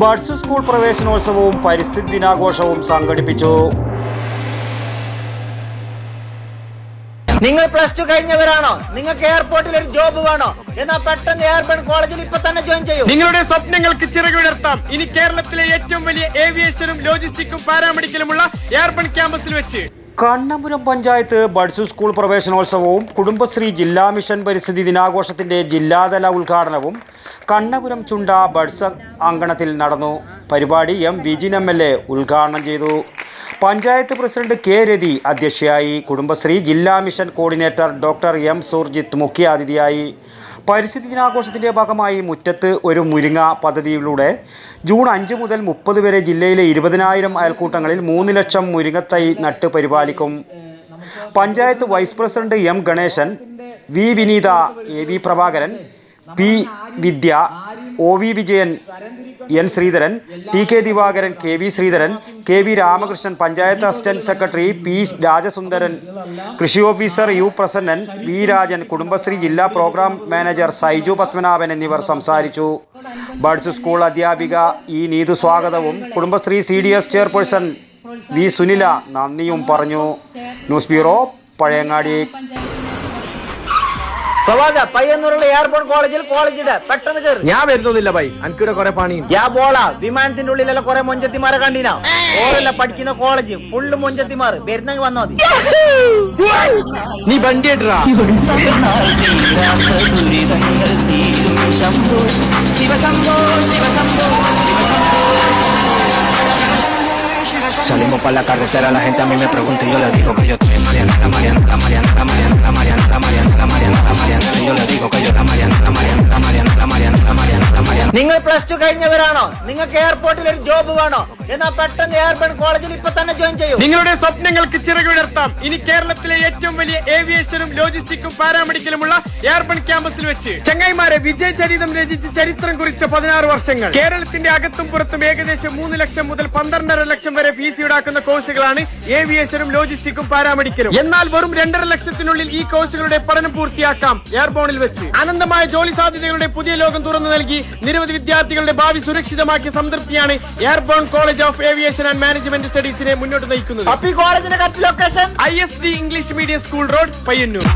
Buds school പ്രവേശനോത്സവവും പരിസ്ഥിതി ദിനാഘോഷവും സംഘടിപ്പിച്ചു. നിങ്ങൾ പ്ലസ് ടു കഴിഞ്ഞവരാണോ? നിങ്ങൾക്ക് എയർപോർട്ടിൽ ഒരു ജോബ് വേണോ? എന്നാ പെട്ടെന്ന് എയർപോർട്ട് കോളേജിൽ ഇപ്പൊ തന്നെ ജോയിൻ ചെയ്യൂ. നിങ്ങളുടെ സ്വപ്നങ്ങൾക്ക് ചിറകുവിടർത്താം ഇനി കേരളത്തിലെ ഏറ്റവും വലിയ ഏവിയേഷനും ലോജിസ്റ്റിക്കും പാരാമെഡിക്കലുമുള്ള എയർപോർട്ട് ക്യാമ്പസിൽ വെച്ച്. കണ്ണപുരം പഞ്ചായത്ത് ബഡ്സ് സ്കൂൾ പ്രവേശനോത്സവവും കുടുംബശ്രീ ജില്ലാ മിഷൻ പരിസ്ഥിതി ദിനാഘോഷത്തിന്റെ ജില്ലാതല ഉദ്ഘാടനവും കണ്ണപുരം ചുണ്ട ബഡ്സ് അങ്കണത്തിൽ നടന്നു. പരിപാടി M Vijin M L A ഉദ്ഘാടനം ചെയ്തു. പഞ്ചായത്ത് പ്രസിഡന്റ് കെ രതി അധ്യക്ഷയായി. കുടുംബശ്രീ ജില്ലാ mission coordinator doctor M Surjith മുഖ്യാതിഥിയായി. പരിസ്ഥിതി ദിനാഘോഷത്തിന്റെ ഭാഗമായി മുറ്റത്ത് ഒരു മുരിങ്ങ പദ്ധതിയിലൂടെ ജൂൺ അഞ്ച് മുതൽ മുപ്പത് വരെ ജില്ലയിലെ ഇരുപതിനായിരം അയൽക്കൂട്ടങ്ങളിൽ മൂന്ന് ലക്ഷം മുരിങ്ങത്തൈ നട്ട് പരിപാലിക്കും. Panchayat vice president M Ganesan V Vineetha A V Prabhakaran P Vidya O V Vijayan N Sreedharan T K Divakaran K V Sreedharan K V Ramakrishnan panchayat assistant secretary P Rajasundaran കൃഷി officer U Prasannan V Rajan Kudumbashree ജില്ലാ programme manager Saiju Padmanabhan എന്നിവർ സംസാരിച്ചു. Buds school അധ്യാപിക E Neethu സ്വാഗതവും Kudumbashree C D S chairperson V Sunila നന്ദിയും പറഞ്ഞു. News bureau Pazhayangadi. സവാജ പയ്യന്നൂരുള്ള airport കോളേജിൽ കോളേജിടെ പെട്ടെന്ന് കയറി ഞാൻ വരുന്നില്ല ബൈ അനക്കിവിടെ കൊറേ പണി യാ ബോള വിമാനത്തിന്റെ ഉള്ളിലെല്ലാം കൊറേ മൊഞ്ചത്തിമാരെ കണ്ടിനാ? ഓരല്ല പഠിക്കുന്ന കോളേജ് ഫുള്ള് മൊഞ്ചത്തിമാർ വരുന്നെങ്കിൽ വന്നോ മതി. നീ വണ്ടി ഇട്ടാ Salimos para la carretera, la gente a mí me pregunta y yo le digo que yo estoy en Mariana, നിങ്ങൾ പ്ലസ് ടു കഴിഞ്ഞവരാണോ? നിങ്ങൾക്ക് എയർപോർട്ടിൽ ഒരു ജോബ് വേണോ? എന്നാ പെട്ടെന്ന് എയർബൺ കോളേജിൽ ഇപ്പൊ തന്നെ ജോയിൻ ചെയ്യൂ. നിങ്ങളുടെ സ്വപ്നങ്ങൾക്ക് ചിറകുവിടർത്താം ഇനി കേരളത്തിലെ ഏറ്റവും വലിയ ഏവിയേഷനും ലോജിസ്റ്റിക്കും പാരാമെഡിക്കലുമുള്ള എയർബൺ ക്യാമ്പസിൽ വെച്ച് ചങ്ങായിമാരെ വിജയ ചരിതം രചിച്ച് ചരിത്രം കുറിച്ച പതിനാറ് വർഷങ്ങൾ. കേരളത്തിന്റെ അകത്തും പുറത്തും ഏകദേശം മൂന്ന് ലക്ഷം മുതൽ പന്ത്രണ്ടര ലക്ഷം വരെ ഫീസ് ഈടാക്കുന്ന കോഴ്സുകളാണ് ഏവിയേഷനും ലോജിസ്റ്റിക്കും പാരാമെഡിക്കലും. എന്നാൽ വെറും രണ്ടര ലക്ഷത്തിനുള്ളിൽ ഈ കോഴ്സുകളുടെ പഠനം പൂർത്തിയാക്കാം എയർബോണിൽ വെച്ച്. അനന്തമായ ജോലി സാധ്യതകളുടെ പുതിയ ലോകം തുറന്നു നൽകി നിരവധി വിദ്യാർത്ഥികളുടെ ഭാവി സുരക്ഷിതമാക്കിയ സംതൃപ്തിയാണ് Airborne College of Aviation and Management സ്റ്റഡീസിനെ മുന്നോട്ട് നയിക്കുന്നത്. അപ്പൊ ഈ കോളേജിന്റെ correct location I S D English medium school road Payyanur